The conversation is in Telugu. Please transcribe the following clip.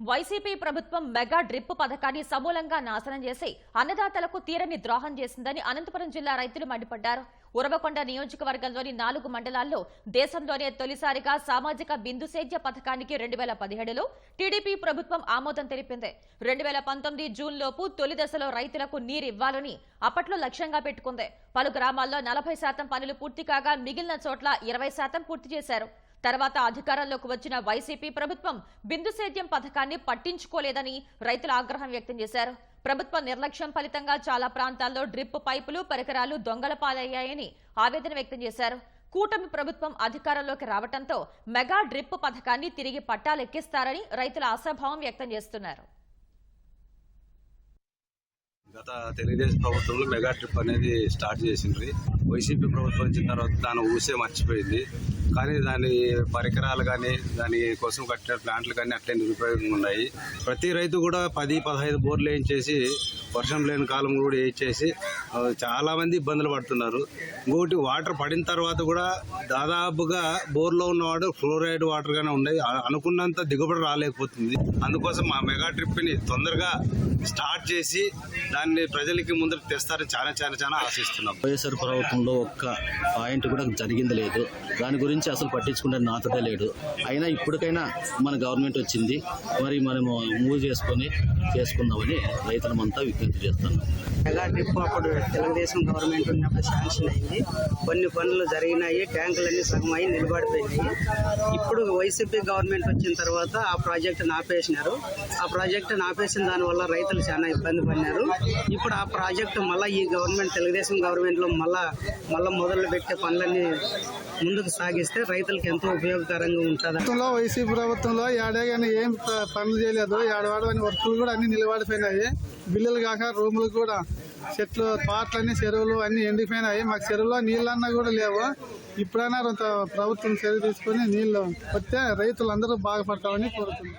వైసీపీ ప్రభుత్వం మెగా డ్రిప్ పథకాన్ని సమూలంగా నాశనం చేసి అన్నదాతలకు తీరని ద్రోహం చేసిందని అనంతపురం జిల్లా రైతులు మండిపడ్డారు. ఉరవకొండ నియోజకవర్గంలోని నాలుగు మండలాల్లో దేశంలోనే తొలిసారిగా సామాజిక బిందు సేద్య పథకానికి రెండు వేల పదిహేడులో టీడీపీ ప్రభుత్వం ఆమోదం తెలిపింది. రెండు వేల పంతొమ్మిది జూన్ లోపు తొలి దశలో రైతులకు నీరు ఇవ్వాలని అప్పట్లో లక్ష్యంగా పెట్టుకుంది. పలు గ్రామాల్లో నలభై శాతం పనులు పూర్తి కాగా మిగిలిన చోట్ల ఇరవై శాతం పూర్తి చేశారు. తర్వాత అధికారంలోకి వచ్చిన వైసీపీ ప్రభుత్వం బిందు సేద్యం పథకాన్ని పట్టించుకోలేదని రైతులు ఆగ్రహం వ్యక్తం చేశారు. ప్రభుత్వ నిర్లక్ష్యం ఫలితంగా చాలా ప్రాంతాల్లో డ్రిప్ పైపులు పరికరాలు దొంగల పాలయ్యాయని ఆవేదన వ్యక్తం చేశారు. కూటమి ప్రభుత్వం అధికారంలోకి రావడంతో మెగా డ్రిప్ పథకాన్ని తిరిగి పట్టాలెక్కిస్తారని రైతులు ఆశాభావం వ్యక్తం చేస్తున్నారు. గత తెలుగుదేశం ప్రభుత్వంలో మెగా ట్రిప్ అనేది స్టార్ట్ చేసింది వైసీపీ ప్రభుత్వం వచ్చిన తర్వాత దాని ఊసే మర్చిపోయింది. కానీ దాని పరికరాలు కానీ దాని కోసం కట్టిన ప్లాంట్లు కానీ అట్లే నిరుపయోగంగా ఉన్నాయి. ప్రతి రైతు కూడా పది పదహైదు బోర్లు వేయించేసి వర్షం లేని కాలం కూడా వేయించేసి చాలామంది చాలా మంది ఇబ్బందులు పడుతున్నారు. ఇంకొకటి వాటర్ పడిన తర్వాత కూడా దాదాపుగా బోర్లో ఉన్నవాడు ఫ్లోరైడ్ వాటర్ గానే ఉన్నాయి. అనుకున్నంత దిగుబడి రాలేకపోతుంది. అందుకోసం మా మెగా ట్రిప్ని తొందరగా స్టార్ట్ చేసి దాన్ని ప్రజలకి ముందు తెస్తారని చాలా చాలా చాలా ఆశిస్తున్నాం. వైఎస్ఆర్ ప్రభుత్వంలో ఒక్క పాయింట్ కూడా జరిగింది లేదు. దాని గురించి అసలు పట్టించుకుంటే నాతో లేడు. అయినా ఇప్పటికైనా మన గవర్నమెంట్ వచ్చింది. మరి మనము మూవ్ చేసుకొని చేసుకుందామని రైతులమంతా విజ్ఞప్తి చేస్తున్నాం. మెగా ట్రిప్ అప్పుడు తెలుగుదేశం గవర్నమెంట్ ఉన్నప్పుడు శాంక్షన్ అయింది. కొన్ని పనులు జరిగినాయి. ట్యాంకులన్నీ సగం నిలబడిపోయినాయి. ఇప్పుడు వైసీపీ గవర్నమెంట్ వచ్చిన తర్వాత ఆ ప్రాజెక్టును ఆపేసినారు ఆ ప్రాజెక్టును ఆపేసిన దానివల్ల రైతులు చాలా ఇబ్బంది పడినారు. ఇప్పుడు ఆ ప్రాజెక్టు మళ్ళీ ఈ గవర్నమెంట్ తెలుగుదేశం గవర్నమెంట్లో మళ్ళా మళ్ళీ మొదలు పెట్టే పనులన్నీ ముందుకు సాగిస్తే రైతులకు ఎంతో ఉపయోగకరంగా ఉంటుంది. ప్రభుత్వంలో వైసీపీ ప్రభుత్వంలో ఏడాగానే ఏం ప- పనులు చేయలేదు. ఏడవాడని వర్కులు కూడా అన్ని నిలబడిపోయినాయి. బిల్లులు కాక రూములు కూడా చెట్లు పాటలన్నీ చెరువులు అన్ని ఎండిపోయినాయి. మాకు చెరువులో నీళ్ళన్నా కూడా లేవు. ఇప్పుడైనా కొంత ప్రభుత్వం చర్య తీసుకొని నీళ్ళు వస్తే రైతులందరూ బాగుపడతామని కోరుతున్నాం.